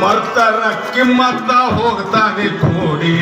ಮರ್ತರ ಕಿಮ್ಮತ್ತ ಹೋಗ್ತಾನೆ ಕೂಡಿ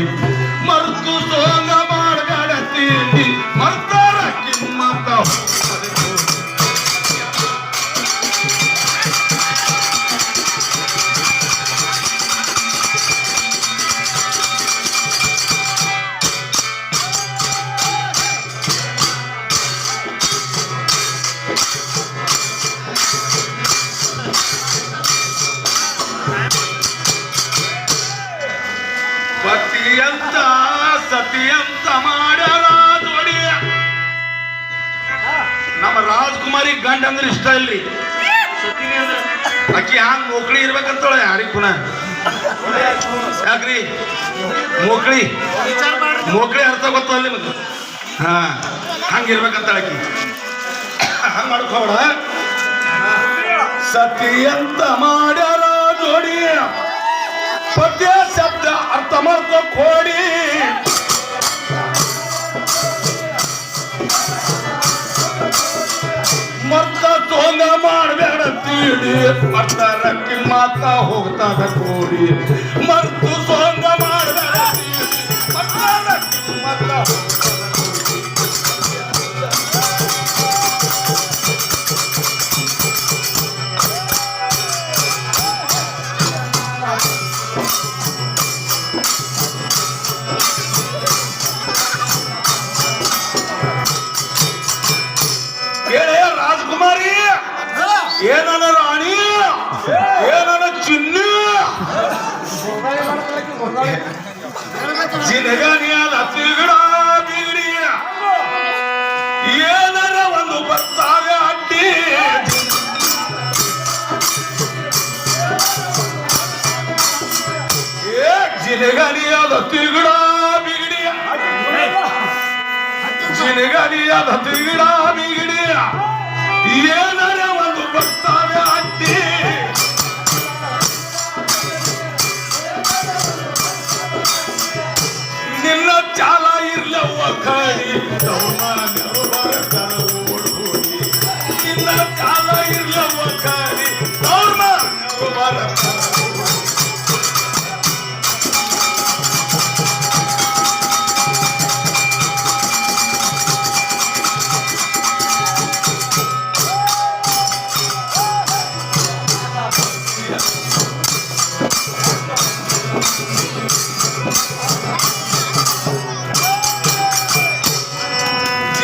ಸತಿಯಂತ ಮಾಡ್ಯಾರ ನೋಡಿ ನಮ್ಮ ರಾಜ್ಕುಮಾರಿ ಗಂಡ ಅಂದ್ರೆ ಇಷ್ಟ ಇಲ್ಲಿ ಅಕ್ಕಿ ಹಂಗ್ ಮೋಕ್ಳಿ ಇರ್ಬೇಕಂತಳ ಯಾರಿಗೆ ಪುನಃ? ಯಾಕ್ರಿ? ಮೋಕಳಿ. ಮೋಕಳಿ ಅರ್ಥ ಗೊತ್ತಲ್ಲ ನಿಮಗೆ? ಹಾ ಹಂಗಿರ್ಬೇಕಂತ ಅಕ್ಕಿ ಹಂಗ ಮಾಡ್ಕೋಬೇಡ ಸತಿಯಂತ ಮಾಡ್ಯಾರ ಜೋಡಿ ಪದ್ಯ ಶಬ್ದ ಅರ್ಥ ಮಾಡ್ಕೋ ಕೋಡಿ ಮತ್ತ ಸೋಂಗ ಮಾಡಬೇಡ ತೀಡಿ ಮರ್ತರ ಕಿಮ್ಮತ್ತ ಹೋಗ್ತಾದ ಕೋಡಿ ಮರ್ತು ಸೋಂಗ ಮಾಡಬೇಡ ತೀಡಿ ಮರ್ತರ ಕಿಮ್ಮತ್ತ ಹೋಗ್ತಾದ ಜಿನಗನಿಯಾದ ತಿರುಗಡ ಬಿಗಡಿಯ ಏನರ ಒಂದು ಬರ್ತಾವೆ ಅಡ್ಡಿ. ಏ, ಜಿನಗನಿಯಾದ ತಿರುಗಡ ಬೀಗಡಿ ಜಿನಗನಿಯಾದ ತಿರುಗಡ ಬಿಗಡಿಯ ಏನರ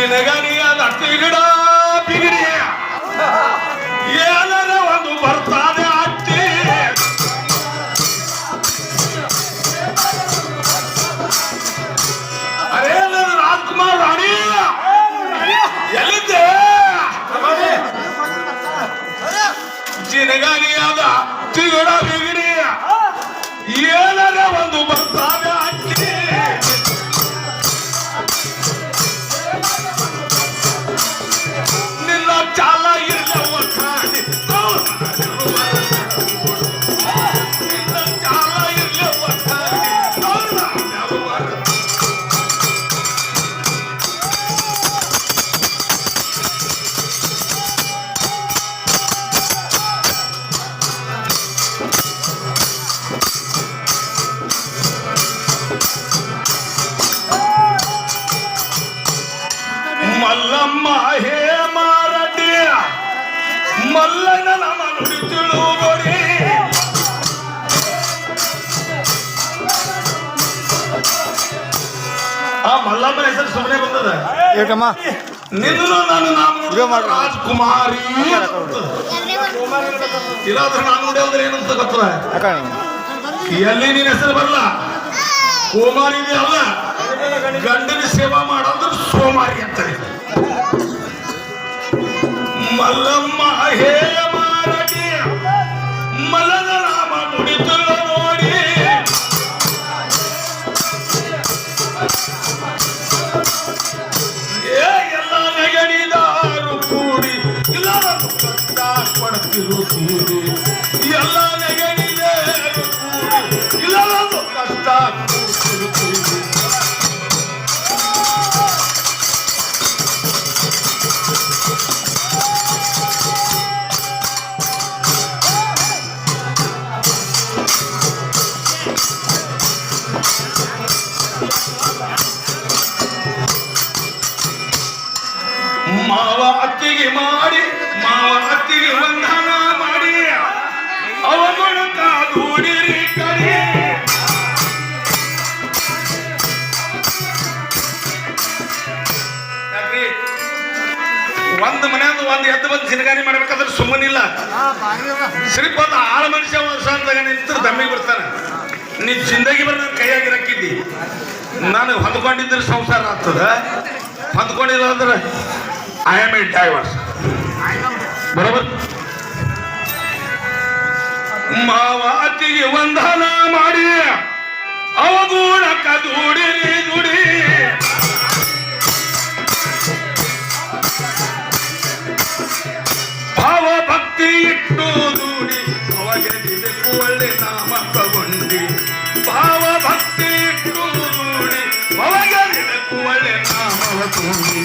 దినగనియ నట్టిలుడా పిగిడియా ಮಲ್ಲಮ್ಮ ಹೇ ಮಾರಡ್ಡಿ ಮಲ್ಲನ ನಮ್ಮ ನುಡಿ ತಿಳುವಡಿ ಆ ಮಲ್ಲಮ್ಮನ ಹೆಸರು ಸುಮ್ಮನೆ ಬಂದದ? ಏಕಮ್ಮ. ನಿನ್ನೂ ನಾನು ನಾಮ. ರಾಜ್ಕುಮಾರಿ ಇಲ್ಲಾದ್ರೆ ನಾನು ನೋಡಿ ಅಂದ್ರೆ ಏನಂತ ಗೊತ್ತದ? ಎಲ್ಲಿ ನಿನ್ನ ಹೆಸರು ಬರಲ್ಲ ಕುಮಾರಿ ಅಲ್ಲ? ಗಂಡನ ಸೇವಾ ಮಾಡೋದು ಸೋಮಾರಿ ಅಂತ ಮಲ್ಲಮ್ಮ ಹೇಯ ಮಾರಡಿ, ಮಲ್ಲನ ರಾಮ ನುಡಿತು ನೋಡಿ. ಎಲ್ಲ ನೆಗಡಿದಾರು ಕೂಡಿ ಮಾವ ಅತ್ತಿಗೆ ಮಾಡಿ, ಮಾವ ಅತ್ತಿಗೆ ವಂದನ ಮಾಡಿ. ಅವಗುಣ ದೂಡಿರಿ ಒಂದು? ಒಂದ್ ಎದ್ದು ಬಂದು ಸಿನಗಾರಿ ಮಾಡ್ಬೇಕಾದ್ರೆ ಸುಮ್ಮನಿಲ್ಲ. ಶ್ರೀಪದ ಆಳ ಮನುಷ್ಯ ವರ್ಷ ಅಂದಾಗ ನಿಂತು ದಮ್ಮಿಗೆ ಬರ್ತಾನೆ ನೀ ಜಿಂದಗಿ ಬರ ಕೈಯಾಗಿ ರಕ್ಕಿದ್ದಿ ನಾನು ಹೊಂದ್ಕೊಂಡಿದ್ರೆ ಸಂಸಾರ ಆಗ್ತದ? ಹೊಂದ್ಕೊಂಡಿಲ್ಲ ಅಂದ್ರೆ ಐ ಆಮ್ ಎ ಡೈವರ್ಸ್ ಬರೋಬರ್. ಮಾವಾತಿಗೆ ವಂದನ ಮಾಡಿ ಅವಗೂಣಕ ದುಡಿರಿ ದುಡಿ ಭಾವ ಭಕ್ತಿ ಇಟ್ಟು ದುಡಿ ಅವಾಗೆದಿಬೇಕು ಒಳ್ಳೆ ನಾಮ ತಗೊಂಡಿ ಭಾವ ಭಕ್ತಿ ಇಟ್ಟು ದುಡಿ ಅವಾಗೆದಿಬೇಕು ಒಳ್ಳೆ ನಾಮವ ತಗೊಂಡಿ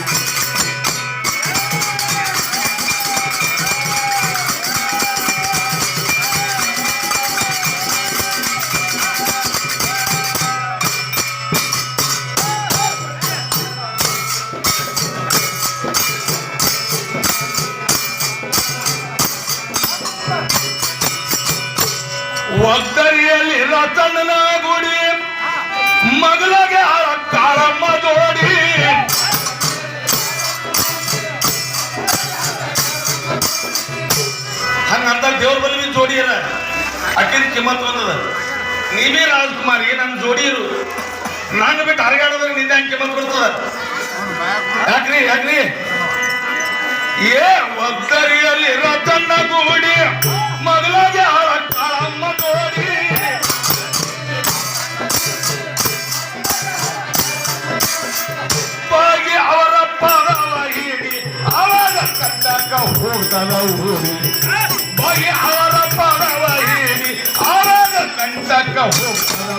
ಒದ್ದರಿಯಲ್ಲಿ ರತನನ ಗುಡಿ. ಮಗಳಿಗೆ ಕಾಳಮ್ಮ ಜೋಡಿ ಹಂಗಂದ ದೇವ್ರ ಬಲ್ಲಿ ಜೋಡಿ ಅಲ್ಲ ಅಕ್ಕಿನ ಕಿಮ್ಮತ್ ಬಂದದ. ನೀವೇ ರಾಜ್ಕುಮಾರಿ ನನ್ನ ಜೋಡಿಯರು ನಾನು ಬಿಟ್ಟು ಹರಗಾಡೋದ್ರೆ ನಿಂದೆ ಹಂಗೆ ಕಿಮ್ಮತ್ ಬರ್ತದ. ಯಾಕ್ರಿ ಯಾಕ್ರಿ? ಏ, ಒದ್ದರಿಯಲ್ಲಿ ಹೋಗ್ತದ ಊರಿ ಬಾಗಿ ಅವರ ಪದವ ಹಿಡಿ ಅವಾಗ ಕಂಡಕ ಹೋಗ್ತದ